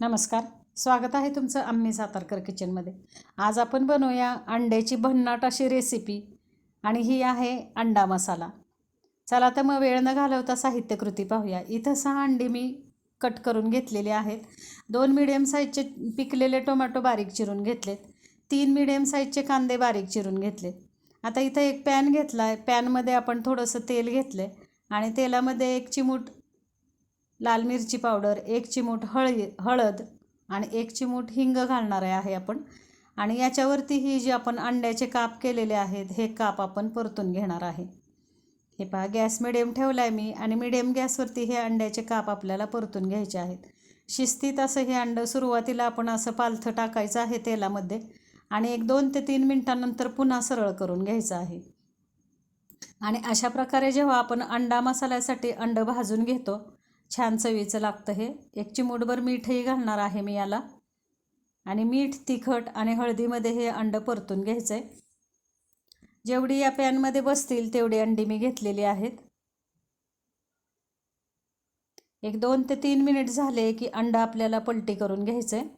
नमस्कार. स्वागत आहे तुमचं आम्ही सातारकर किचनमध्ये. आज आपण बनवूया अंड्याची भन्नाट अशी रेसिपी आणि ही आहे अंडा मसाला. चला तर मग वेळ न घालवता साहित्यकृती पाहूया. इथं सहा अंडी मी कट करून घेतलेली आहेत. दोन मिडियम साईजचे पिकलेले टोमॅटो बारीक चिरून घेतलेत. तीन मिडियम साईजचे कांदे बारीक चिरून घेतलेत. आता इथं एक पॅन घेतला आहे पॅनमध्ये आपण थोडंसं तेल घेतलं आहे आणि तेलामध्ये एक चिमूट लाल मिरची पावडर एक चिमूट हळी हळद आणि एक चिमूट हिंग घालणार आहे आपण. आणि याच्यावरती ही जी आपण अंड्याचे काप केलेले आहेत हे काप आपण परतून घेणार आहे. हे पहा गॅस मिडियम ठेवला आहे मी आणि मिडियम गॅसवरती हे अंड्याचे काप आपल्याला परतून घ्यायचे आहेत. शिस्तीत असं हे अंडं सुरुवातीला आपण असं पालथं टाकायचं आहे तेलामध्ये आणि एक दोन ते तीन मिनटानंतर पुन्हा सरळ करून घ्यायचं आहे. आणि अशा प्रकारे जेव्हा आपण अंडा मसाल्यासाठी अंडं भाजून घेतो छान चवीचं लागतं हे. एक चिमूटभर मीठही घालणार आहे मी याला. आणि मीठ तिखट आणि हळदीमध्ये हे अंडं परतून घ्यायचं आहे जेवढी या पॅनमध्ये बसतील तेवढी अंडी मी घेतलेली आहेत. एक दोन ते तीन मिनिट झाले की अंडा आपल्याला पलटी करून घ्यायचं आहे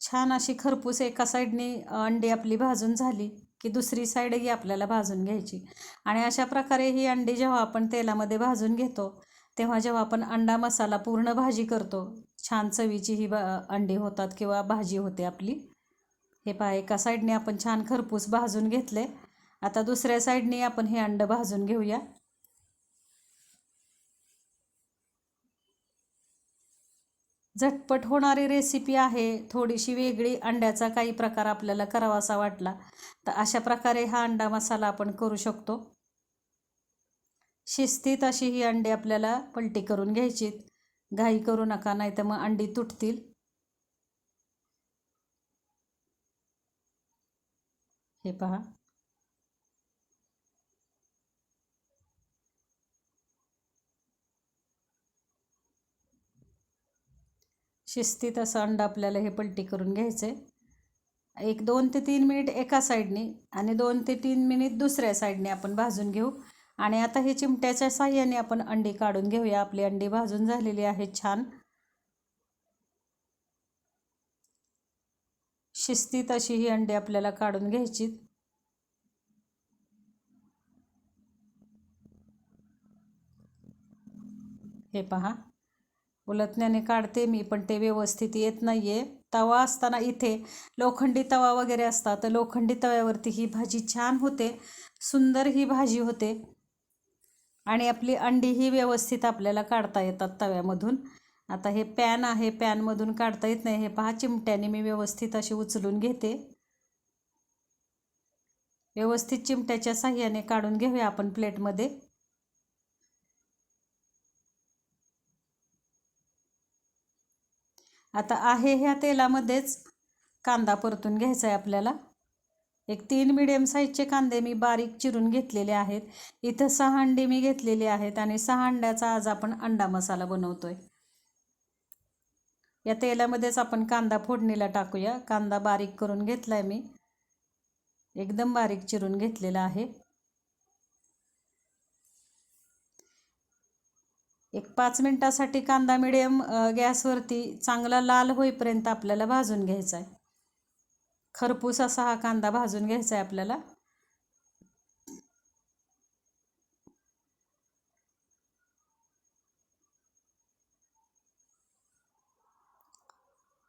छान अशी खरपूस एका साईडने अंडी आपली भाजून झाली. की दुसरी साईडही आपल्याला भाजून घ्यायची. आणि अशा प्रकारे ही अंडी जेव्हा आपण तेलामध्ये भाजून घेतो तेव्हा जेव्हा आपण अंडा मसाला पूर्ण भाजी करतो छान चवीची ही बा अंडी होतात किंवा भाजी होते आपली. हे पहा एका साईडने आपण छान खरपूस भाजून घेतले आता दुसऱ्या साईडने आपण हे अंडं भाजून घेऊया. झटपट होणारी रेसिपी आहे. थोडीशी वेगळी अंड्याचा काही प्रकार आपल्याला करावासा वाटला. तर अशा प्रकारे हा अंडा मसाला आपण करू शकतो. शिस्तीत अशी ही अंडी आपल्याला पलटी करून घ्यायचीत घाई करू नका नाही तर मग अंडी तुटतील. हे पहा. शिस्तीत असं अंडा आपल्याला हे पलटी करून घ्यायचं आहे एक दोन ते तीन मिनिट एका साईडने आणि दोन ते तीन मिनिट दुसऱ्या साईडने आपण भाजून घेऊ. आणि आता हे चिमट्याच्या साह्याने आपण अंडी काढून घेऊया. आपली अंडी भाजून झालेली आहेत छान. शिस्तीत अशी ही अंडी आपल्याला काढून घ्यायची. हे पहा. उलटण्याने काढते मी पण ते व्यवस्थित येत नाही आहे तवा असताना इथे लोखंडी तवा वगैरे असता तर लोखंडी तव्यावरती ही भाजी छान होते. सुंदर ही भाजी होते. आणि आपली अंडी ही व्यवस्थित आपल्याला काढता येतात तव्यामधून. आता हे पॅन आहे पॅनमधून काढता येत नाही. हे पहा चिमट्याने मी व्यवस्थित अशी उचलून घेते. व्यवस्थित चिमट्याच्या साह्याने काढून घेऊया आपण प्लेटमध्ये. आता आहे ह्या तेलामध्येच कांदा परतून घ्यायचा आहे आपल्याला. एक तीन मिडियम साईजचे कांदे मी बारीक चिरून घेतलेले आहेत. इथं सहा अंडी मी घेतलेली आहेत आणि सहा अंड्याचा आज आपण अंडा मसाला बनवतो आहे या तेलामध्येच आपण कांदा फोडणीला टाकूया. कांदा बारीक करून घेतला आहे मी. एकदम बारीक चिरून घेतलेला आहे. एक पाच मिनटासाठी कांदा मिडियम गॅसवरती चांगला लाल होईपर्यंत आपल्याला भाजून घ्यायचा आहे. खरपूस असा हा कांदा भाजून घ्यायचा आहे आपल्याला.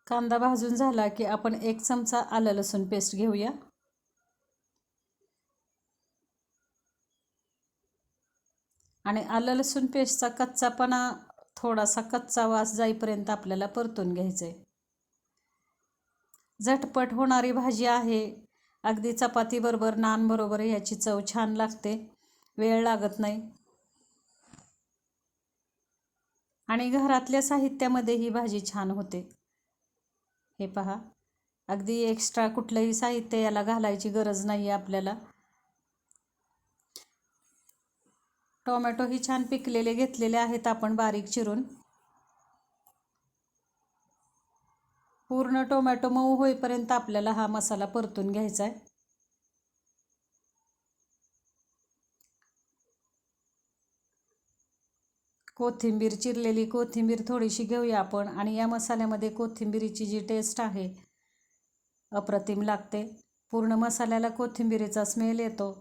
कांदा भाजून झाला की आपण एक चमचा आलं लसूण पेस्ट घेऊया. आणि आलं लसूण पेस्टचा कच्चापणा थोडासा कच्चा वास जाईपर्यंत आपल्याला परतून घ्यायचं आहे झटपट होणारी भाजी आहे. अगदी चपातीबरोबर नानबरोबर याची चव छान लागते. वेळ लागत नाही. आणि घरातल्या साहित्यामध्ये ही भाजी छान होते. हे पहा. अगदी एक्स्ट्रा कुठलंही साहित्य याला घालायची गरज नाही आहे आपल्याला. टोमॅटो ही छान पिकलेले घेतलेले आहेत आपण बारीक चिरून. पूर्ण टोमॅटो मऊ होईपर्यंत आपल्याला हा मसाला परतून घ्यायचा आहे कोथिंबीर चिरलेली कोथिंबीर थोडीशी घेऊया आपण आणि या मसाल्यामध्ये कोथिंबीरीची जी टेस्ट आहे अप्रतिम लागते. पूर्ण मसाल्याला कोथिंबीरीचा स्मेल येतो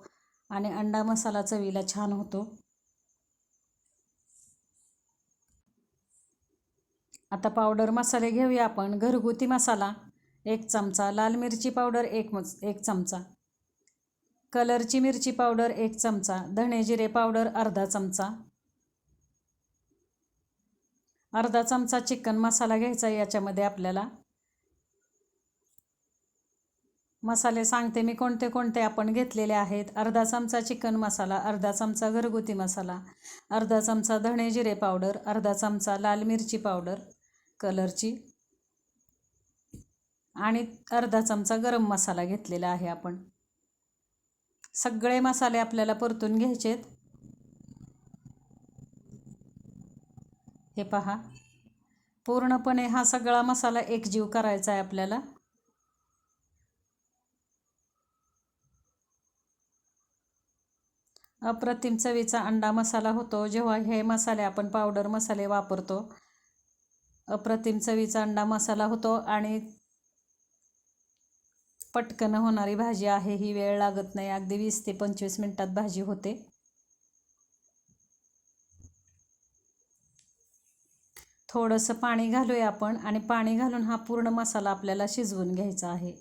आणि अंडा मसाला चवीला छान होतो. आता पावडर मसाले घेऊया आपण. घरगुती मसाला एक चमचा. लाल मिरची पावडर एक मच एक चमचा. कलरची मिरची पावडर एक चमचा. धणे जिरे पावडर अर्धा चमचा. अर्धा चमचा चिकन मसाला घ्यायचा याच्यामध्ये आपल्याला. मसाले सांगते मी कोणते कोणते आपण घेतलेले आहेत. अर्धा चमचा चिकन मसाला अर्धा चमचा घरगुती मसाला अर्धा चमचा धणे जिरे पावडर अर्धा चमचा लाल मिरची पावडर कलरची. आणि अर्धा चमचा गरम मसाला घेतलेला आहे आपण. सगळे मसाले आपल्याला परतून घ्यायचेत हे पहा. पूर्णपणे हा सगळा मसाला एकजीव करायचा आहे आपल्याला. अप्रतिम चवीचा अंडा मसाला होतो. जेव्हा हे मसाले आपण पावडर मसाले वापरतो अप्रतिम चवीचा अंडा मसाला होतो आणि पटकन होणारी भाजी आहे. ही वेळ लागत नाही. अगदी वीस ते पंचवीस मिनटात भाजी होते. थोडंसं पाणी घालूया आपण आणि पाणी घालून हा पूर्ण मसाला आपल्याला शिजवून घ्यायचा आहे.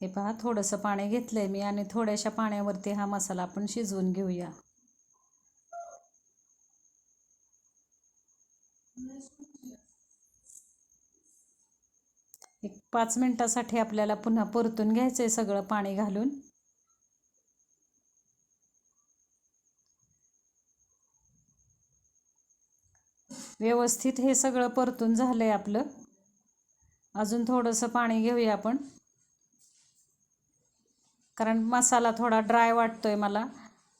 हे पहा थोडंसं पाणी घेतलं आहे मी आणि थोड्याशा पाण्यावरती हा मसाला आपण शिजवून घेऊया. एक पाच मिनटासाठी आपल्याला पुन्हा परतून घ्यायचं आहे सगळं पाणी घालून. व्यवस्थित हे सगळं परतून झालं आहे आपलं. अजून थोडंसं पाणी घेऊया आपण. कारण मसाला थोडा ड्राय वाटतोय मला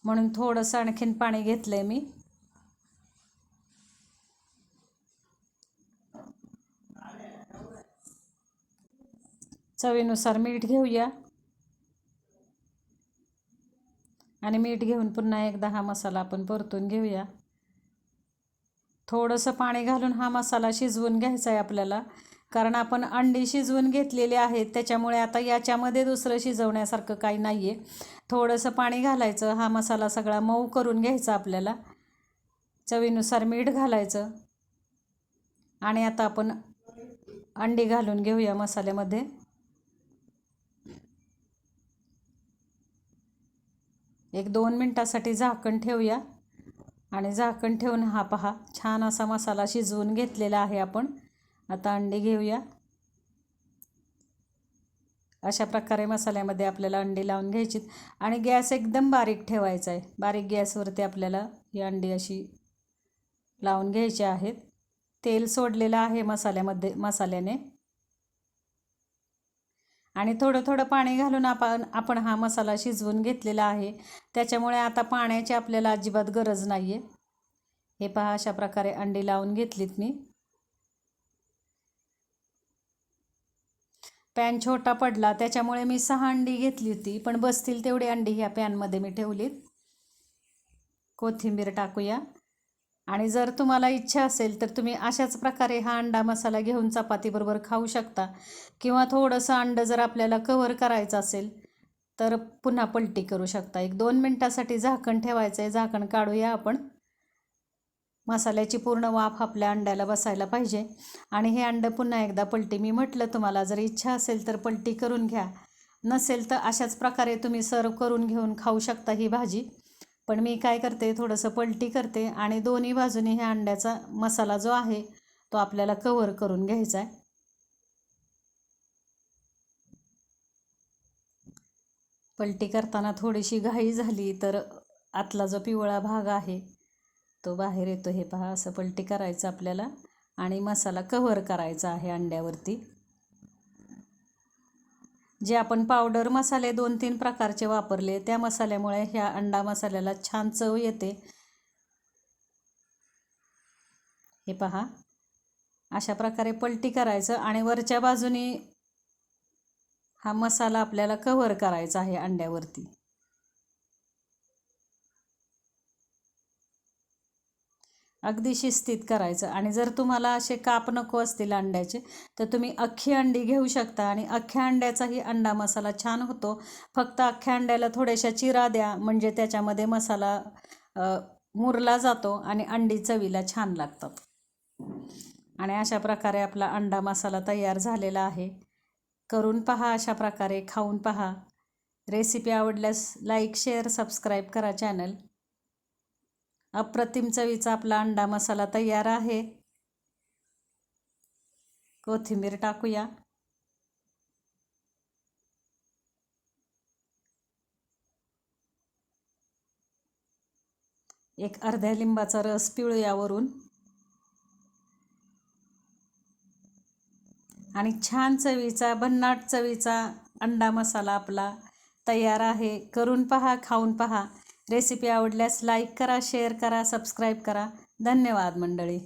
म्हणून थोडंसं आणखीन पाणी घेतलं आहे मी. चवीनुसार मीठ घेऊया. आणि मीठ घेऊन पुन्हा एकदा हा मसाला आपण परतून घेऊया. थोडंसं पाणी घालून हा मसाला शिजवून घ्यायचा आहे आपल्याला. कारण आपण अंडी शिजवून घेतलेली आहेत त्याच्यामुळे आता याच्यामध्ये दुसरं शिजवण्यासारखं काही नाही आहे थोडंसं पाणी घालायचं हा मसाला सगळा मऊ करून घ्यायचा आपल्याला. चवीनुसार मीठ घालायचं. आणि आता आपण अंडी घालून घेऊया मसाल्यामध्ये. एक दोन मिनटासाठी झाकण ठेवूया. आणि झाकण ठेवून हा पहा छान असा मसाला शिजवून घेतलेला आहे आपण. आता अंडी घेऊया. अशा प्रकारे मसाल्यामध्ये आपल्याला अंडी लावून घ्यायची. आणि गॅस एकदम बारीक ठेवायचा आहे. बारीक गॅसवरती आपल्याला ही अंडी अशी लावून घ्यायची आहेत. तेल सोडलेलं आहे मसाल्यामध्ये मसाल्याने. आणि थोडं थोडं पाणी घालून आपण आपण हा मसाला शिजवून घेतलेला आहे. त्याच्यामुळे आता पाण्याची आपल्याला अजिबात गरज नाही आहे हे पहा अशा प्रकारे अंडी लावून घेतलीत मी. पॅन छोटा पडला त्याच्यामुळे मी सहा अंडी घेतली होती पण बसतील तेवढी अंडी ह्या पॅनमध्ये मी ठेवलीत. कोथिंबीर टाकूया. आणि जर तुम्हाला इच्छा असेल तर तुम्ही अशाच प्रकारे हा अंडा मसाला घेऊन चपातीबरोबर खाऊ शकता. किंवा थोडंसं अंडं जर आपल्याला कव्हर करायचं असेल तर पुन्हा पलटी करू शकता. एक दोन मिनटासाठी झाकण ठेवायचं आहे. झाकण काढूया आपण. मसाल्याची पूर्ण वाफ आपल्या अंड्याला बसायला पाहिजे. आणि हे अंडं पुन्हा एकदा पलटी. मी म्हटलं तुम्हाला जर इच्छा असेल तर पलटी करून घ्या. नसेल तर अशाच प्रकारे तुम्ही सर्व करून घेऊन खाऊ शकता ही भाजी. पण मी काय करते थोडंसं पलटी करते आणि दोन्ही बाजूने ह्या अंड्याचा मसाला जो आहे तो आपल्याला कव्हर करून घ्यायचा आहे. पलटी करताना थोडीशी घाई झाली तर आतला जो पिवळा भाग आहे तो बाहेर येतो. हे पहा असं पलटी करायचं आपल्याला आणि मसाला कव्हर करायचा आहे अंड्यावरती. जे आपण पावडर मसाले दोन तीन प्रकारचे वापरले त्या मसाल्यामुळे ह्या अंडा मसाल्याला छान चव येते. हे पहा. अशा प्रकारे पलटी करायचं आणि वरच्या बाजूनी हा मसाला आपल्याला कव्हर करायचा आहे अंड्यावरती. अगदी शिस्तीत करायचं. आणि जर तुम्हाला असे काप नको असतील अंड्याचे तर तुम्ही अख्खी अंडी घेऊ शकता. आणि अख्ख्या अंड्याचाही अंडा मसाला छान होतो. फक्त अख्ख्या अंड्याला थोड्याशा चिरा द्या म्हणजे त्याच्यामध्ये मसाला मुरला जातो आणि अंडी चवीला छान लागतात. आणि अशा प्रकारे आपला अंडा मसाला तयार झालेला आहे. करून पहा अशा प्रकारे खाऊन पहा. रेसिपी आवडल्यास लाईक शेअर सबस्क्राईब करा चॅनल. अप्रतिम चवीचा आपला अंडा मसाला तयार आहे. कोथिंबीर टाकूया. एक अर्ध्या लिंबाचा रस पिळूया वरून. आणि छान चवीचा भन्नाट चवीचा अंडा मसाला आपला तयार आहे. करून पहा खाऊन पहा. रेसिपी आवडल्यास लाईक करा शेअर करा सबस्क्राईब करा. धन्यवाद मंडळी.